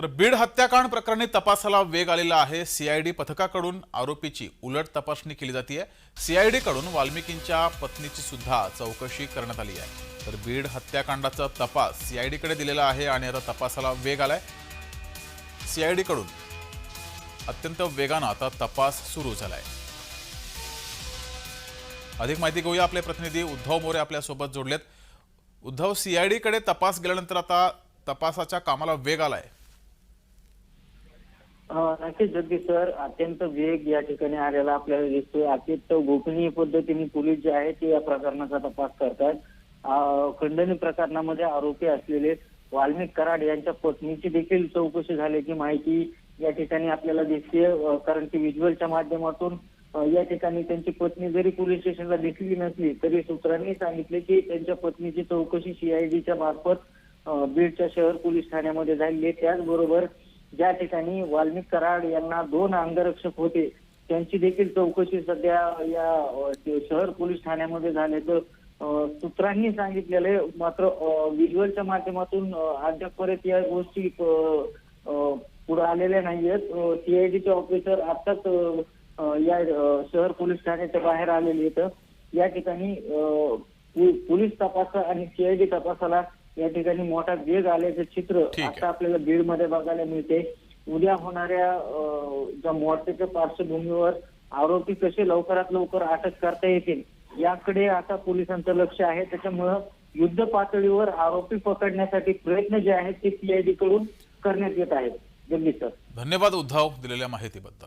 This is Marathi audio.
तर बीड हत्याकांड प्रकरणी तपासाला वेग आलेला आहे. सीआयडी पथकाकडून आरोपीची उलट तपासणी केली जाते सीआयडी कडून वाल्मिकींच्या पत्नीची सुद्धा चौकशी करण्यात आली आहे. तर बीड हत्याकांडाचा तपास सीआयडीकडे दिलेला आहे आणि आता तपासाला वेग आलाय. सीआयडीकडून अत्यंत वेगानं आता तपास सुरू झालाय. अधिक माहिती घेऊया आपले प्रतिनिधी उद्धव मोरे आपल्यासोबत जोडलेत. उद्धव सीआयडीकडे तपास गेल्यानंतर आता तपासाच्या कामाला वेग आलाय. नक्कीच जगदीश सर अत्यंत वेग या ठिकाणी आलेला आपल्याला दिसतोय. अत्यंत गोपनीय पद्धतीने पोलीस जे आहे ते या प्रकरणाचा तपास करतात खंडणी प्रकरणामध्ये आरोपी असलेले वाल्मिक कराड यांच्या पत्नीची देखील चौकशी झाल्याची माहिती या ठिकाणी आपल्याला दिसते कारण की व्हिज्युअलच्या माध्यमातून या ठिकाणी त्यांची पत्नी जरी पोलीस स्टेशनला दिसली नसली तरी सूत्रांनी सांगितले की त्यांच्या पत्नीची चौकशी सीआयडीच्या मार्फत बीडच्या शहर पोलीस ठाण्यामध्ये झाली आहे. त्याचबरोबर ज्या ठिकाणी वाल्मिक कराड यांना दोन अंगरक्षक होते त्यांची देखील चौकशी सध्या या शहर पोलीस ठाण्यामध्ये झाल्याचं सूत्रांनी सांगितलेलं आहे मात्र व्हिज्युअलच्या माध्यमातून अद्यापर्यंत या गोष्टी पुढे आलेल्या नाहीयेत. सीआयडीचे ऑफिसर आताच या शहर पोलीस ठाण्याच्या बाहेर आलेले आहेत. या ठिकाणी पोलीस तपास आणि सीआयडी तपासाला या ठिकाणी मोठा वेग आल्याचं चित्र. आता आपल्याला बीडमध्ये बघायला मिळते. उद्या होणाऱ्या ज्या मोर्चाच्या पार्श्वभूमीवर आरोपी कसे लवकरात लवकर अटक करता येतील याकडे आता पोलिसांचं लक्ष आहे. त्याच्यामुळं युद्ध पातळीवर आरोपी पकडण्यासाठी प्रयत्न जे आहेत ते सीआयडी कडून करण्यात येत आहेत. जगदीश सर. धन्यवाद उद्धव दिलेल्या माहितीबद्दल.